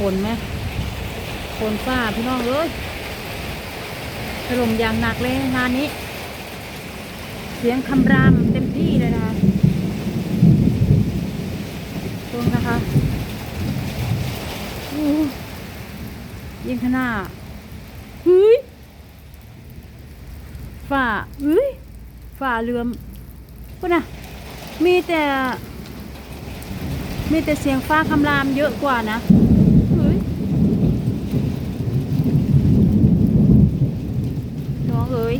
ฝนไหมฝนฟ้าพี่น้องเอ้ยถล่มอย่างหนักเลยงานนี้ เสียงคำรามเต็มที่เลยนะคะตรงนะคะยิงข้างหน้าเฮ้ยฝ่าเฮ้ยฝ่าเรือมก็นะมีแต่ มีแต่เสียงฟ้าคำรามเยอะกว่านะเฮ้ยน้องเอ๋ย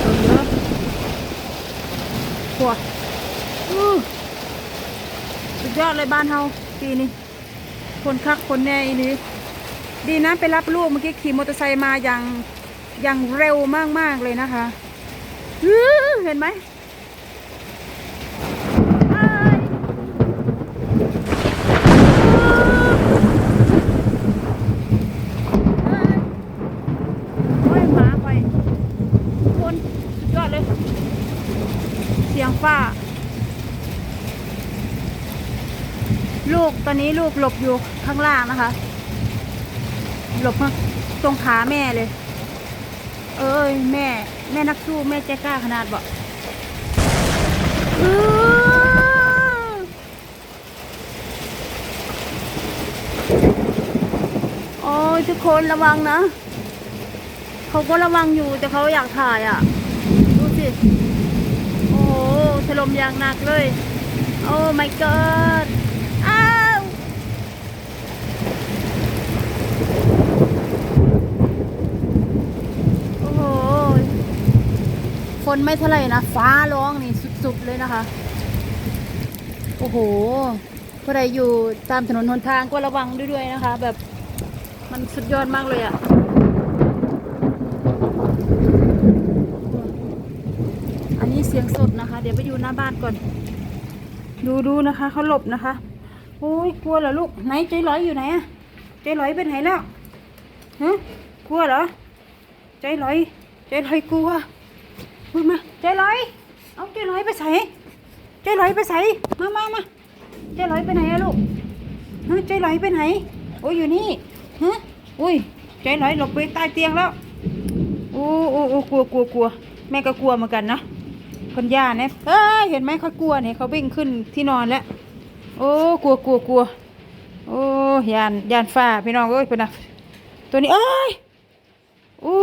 เอาเยอะกว่าอู้สุ ดยอดเลยบ้านเฮาปีนี้คนคักคนแน่อีนี้ดีนะไปรับลูกเมื่อกี้ขี่มอเตอร์ไซค์มาอย่างอย่างเร็วมากๆเลยนะคะเห็นไหมโอ้ยหมาไปคนยอดเลย เสียงฟ้า ลูกตอนนี้ลูกหลบอยู่ข้างล่างนะคะ หลบตรงขาแม่เลย เอ้ยแม่ แม่นักสู้แม่ใจกล้าขนาดบอกอ๋อโอ้ยทุกคนระวังนะ เขาก็ระวังอยู่แต่เขาอยากถ่ายอะ ดูสิ โอ้โหถล่มอย่างหนักเลย โอ้ my god อ้าวโอ้โหค นไม่เท่าไหร่นะ ฟ้าร้องนี่สุดๆเลยนะคะ โอ้โหผู้ใดอยู่ตามถนนหนทางก็ระวังด้วยๆนะคะ แบบมันสุดยอดมากเลยอะอันนี้เสียงสดนะคะ เดี๋ยวไปอยู่หน้าบ้านก่อน ดูดูนะคะเขาหลบนะคะโอ้ยกลัวเหรอลูกไหนใจร้อยอยู่ไหนอะใจร้อยไปไหนแล้วฮะกลัวเหรอใจร้อยใจร้อยกลัว พูดมาใจร้อย เอาใจร้อยไปใส่ใจร้อยไปใส่มามามาใจร้อยไปไหนอะลูกฮะใจร้อยไปไหน โอ้ยอยู่นี่ฮะอุ้ยใจร้อยหลบไปใต้เตียงแล้วโอ้โอ้โอ้กลัวกลัวกลัวแม่ก็กลัวเหมือนกันนะคนย่าเนี่ยเอ้ยเห็นไหมเขากลัวเนี่ยเขาวิ่งขึ้นที่นอนแล้ว โอ้กลัวกลัวกลัวโอ้ยานยานฟ้าพี่น้องเอ้ยเป็นนะตัวนี้เอ้ยโอ้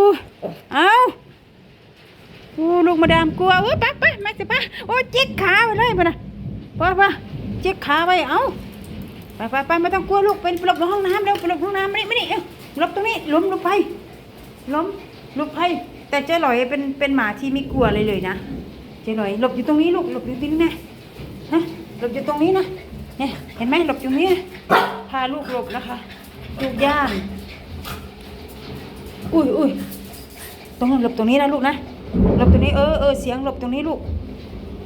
เอาโอ้ลูกมาดามกลัวเอ้ยไปไปมาสิไปโอ้จิกขาไปเลยไปนะไปไปจิกขาไปเอาไปไปไปไม่ต้องกลัวลูกเป็นหลบในห้องน้ำเร็วไปหลบห้องน้ำไม่นี่ไม่นี่เอ้หลบตรงนี้ล้มหลบไปล้มหลบให้แต่เจ๊ลอยเป็นเป็นหมาที่ไม่กลัวอะไรเลยนะเจ๊ลอยหลบอยู่ตรงนี้ลูกหลบอยู่ตรงนี้นะฮะหลบอยู่ตรงนี้นะเนี่ยเห็นไหมหลบอยู่นี้พาลูกหลบนะคะลูกย่านอุ้ยอุ้ยตรงนั้หลบตรงนี้นะลูกนะ หลบตรงนี้เออเออเสียงหลบตรงนี้ลูก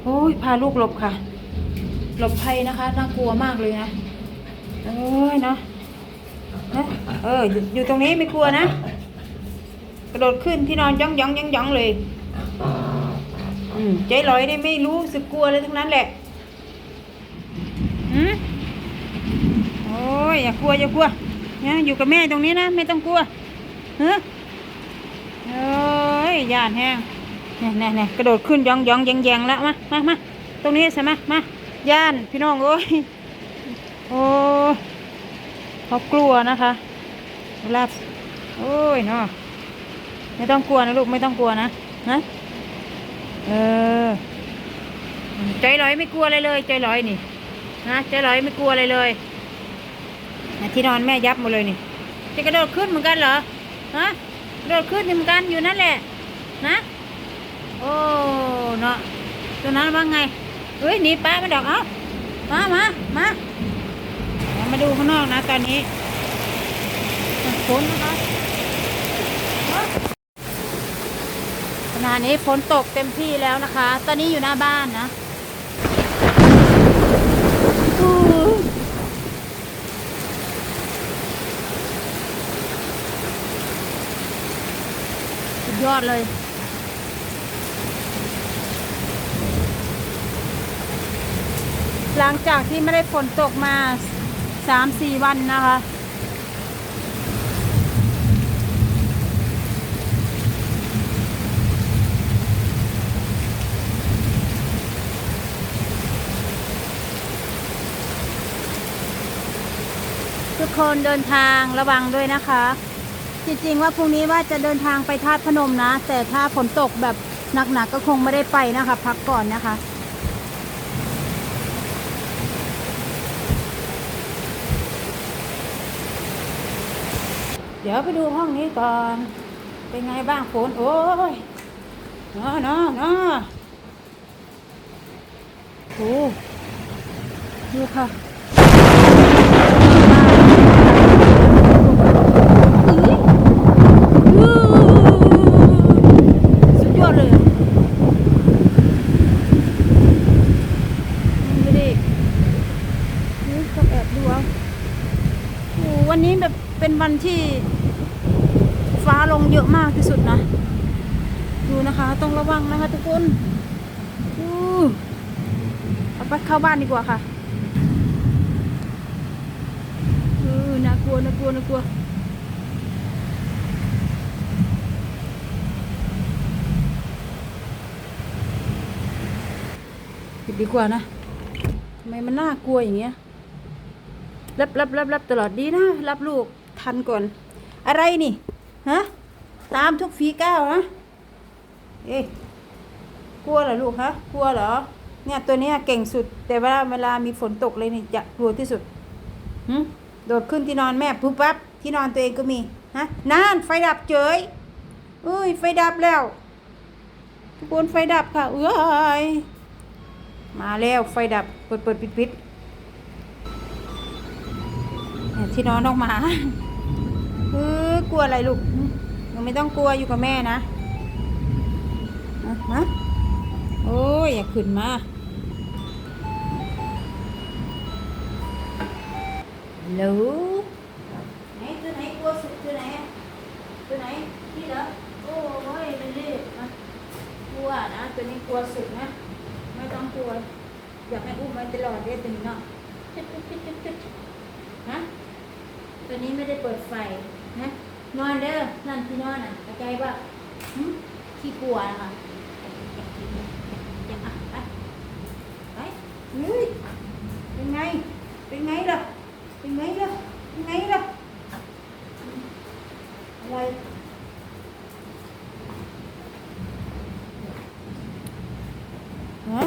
โอ้ยพาลูกหลบค่ะ หลบภัยนะคะน่ากลัวมากเลยนะโอ้ยนะนะเอออยู่ตรงนี้ไม่กลัวนะ กระโดดขึ้นที่นอนย่องย่องย่องย่องเลยอืมใจลอยได้ไม่รู้สึกกลัวเลยทั้งนั้นแหละอืมโอ้ยอย่ากลัวอย่ากลัวนะอยู่กับแม่ตรงนี้นะไม่ต้องกลัวเฮ้อ ยย่านแห้งเนี่ยเนี่ยเนี่ยกระโดดขึ้นย่องย่องแยงแยงแล้วมามามาตรงนี้ใช่ไหมมาย่านพี่น้องโอ้ยโอ้เขากลัวนะคะเวลาโอ้ยเนาะไม่ต้องกลัวนะลูกไม่ต้องกลัวนะนะเออใจลอยไม่กลัวอะไรเลย ใจลอยนี่นะใจลอยไม่กลัวอะไรเลยที่นอนแม่ยับหมดเลยนี่จะกระโดดขึ้นเหมือนกันเหรอฮะกระโดดขึ้นเหมือนกันอยู่นั่นแหละ นะโอ้เนาะตัวนั้นว่าไงเฮ้ยหนีป้ามาดอกเอ้ามามามาเดี๋ยวมาดูข้างนอกนะตอนนี้ฝนนะคะขณะนี้ฝนตกเต็มที่แล้วนะคะ ตอนนี้อยู่หน้าบ้านนะสุดยอดเลย หลังจากที่ไม่ได้ฝนตกมาสามสี่วันนะคะ ทุกคนเดินทางระวังด้วยนะคะ จริงๆว่าพรุ่งนี้ว่าจะเดินทางไปธาตุพนมนะ แต่ถ้าฝนตกแบบหนักๆก็คงไม่ได้ไปนะคะ พักก่อนนะคะ เดี๋ยวไปดูห้องนี้ก่อน เป็นไงบ้างฝนโอ้ยเนาะเนาะเนาะโอ้ดูค่ะ สุดยอดเลยไม่ได้นี่ต้องแอบดูเอาโอ้วันนี้แบบเป็นวันที่ ฟ้าลงเยอะมากที่สุดนะ ดูนะคะต้องระวังนะคะทุกคนอู้เอาไปเข้าบ้านดีกว่าค่ะเออน่ากลัวน่ากลัวน่ากลัวปิดดีกว่านะทำไมมันน่ากลัวอย่างเงี้ยรับรับรับรับตลอดดีนะ รับลูกทันก่อน อะไรนี่ ฮะตามทุกฝีก้าวนะเอ๊ะกลัวเหรอลูกฮะกลัวเหรอ เนี่ยตัวนี้เก่งสุด แต่เว่าเวลามีฝนตกเลยนี่จะกลัวที่สุดหึโดดขึ้นที่นอนแม่ปุ๊บปั๊บที่นอนตัวเองก็มีฮะนานไฟดับเฉยอุ้ยไฟดับแล้วทุกคนไฟดับค่ะ เอ้ยมาแล้วไฟดับเปิดเปิดปิดปิดที่นอนออกมาเออกลัวอะไรลูก ไม่ต้องกลัวอยู่กับแม่นะอะฮะโอ้ย อย่าขึ้นมาหนูไหนตัวไหนกลัวสุดตัวไหนอะตัวไหนนี่เหรอโอ้ยมันรีบนะกลัวนะตัวนี้กลัวสุดนะไม่ต้องกลัวอยากให้อุ้มไว้ตลอดเด้ตัวนี้เนาะจุดจุดจุดจุดจุดฮะตัวนี้ไม่ได้เปิดไฟนะ นอนเด้อ นั่นที่นอนอะเข้าใจป่ะหึขี้กลัวนะคะย่าอะไปไปเฮ้ยเป็นไง เป็นไงล่ะ เป็นไงล่ะ เป็นไงล่ะ อะไรฮะ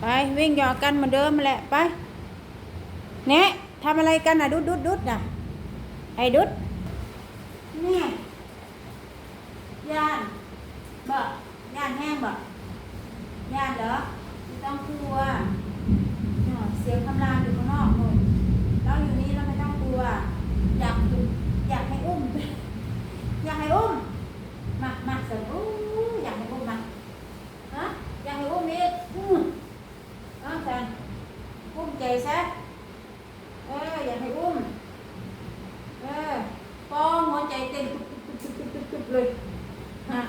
ไปวิ่งหยอกกันเหมือนเดิมมาแหละไปเนะทำอะไรกันน่ะ ดุดดุดดุดน่ะไอ้ดุด เนี่ยย่านบ่ย่านแห้งบ่ย่านเหรอไม่ต้องกลัวเสียงคำรามอยู่ข้างนอกหมดเราอยู่นี่เราไม่ต้องกลัว อยากอยากให้อุ้ม อยากให้อุ้ม มามาเสร็จอู้อยากให้อุ้มมาฮะอยากให้อุ้มอีกอืมเอ้าวแฟนอุ้มใจซะ เอออยากให้อุ้ม เออปองหัวใจเต้นตุบตุบตุบตุบตุบเลยฮะ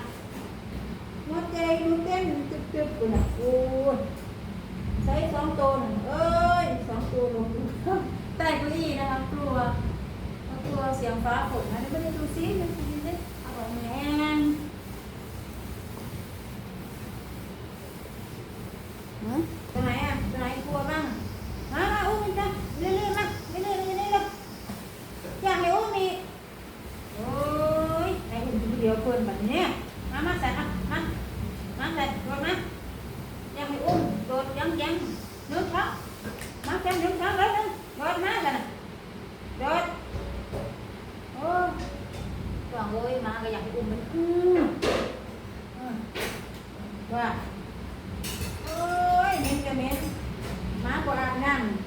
หัวใจหนูเต้นตุบตุบเลยนะโอ้ยใช้สองตัวน่ะเอ้ยสองตัวลงใต้เก้าอี้นะคะกลัว กลัวเสียงฟ้าฝนนะไม่ได้ดูซิดูซิดูซิเอาออกแรงฮะตัวไหนอะตัวไหนกลัวบ้างมามา อเอ้ยมาก็อยากไปอุ้มมันอืมอืว่าเอ้ยเม้นกับเม้นมาก็อาบน้ำ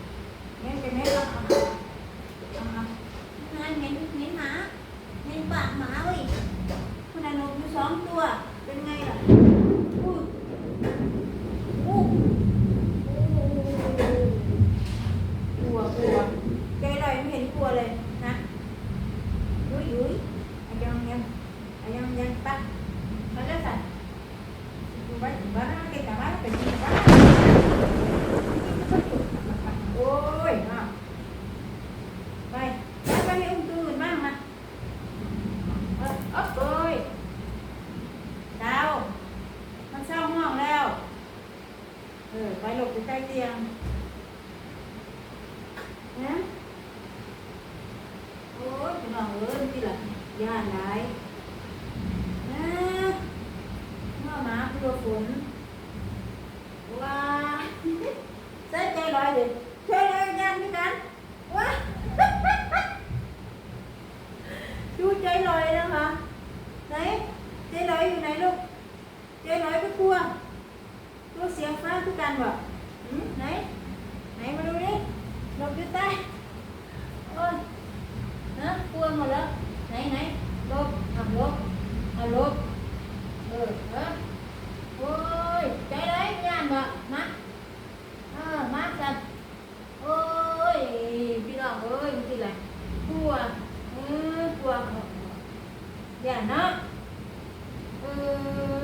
ที่หลับย่านร้ายเมื่อมาเพื่ฝนว้าใส่ใจร้อยเด็ดช่วยเลยยันพี่กันว้าดูใจลอยนะคะไหนเจลอยอยู่ไหนลูกเจลอยไปกลัวตัวเสียงฟ้าทุกกันบอกไหนไหนมาดูดิหลบอยู่ใต้ được à ờ, được ừ đó. Ôi cái đấy nha mà má à, ờ, má sạch ôi bị lòng ơi cái gì là cua. Ừ, cua. Dạ nó. Ừ.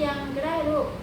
yang gerah lu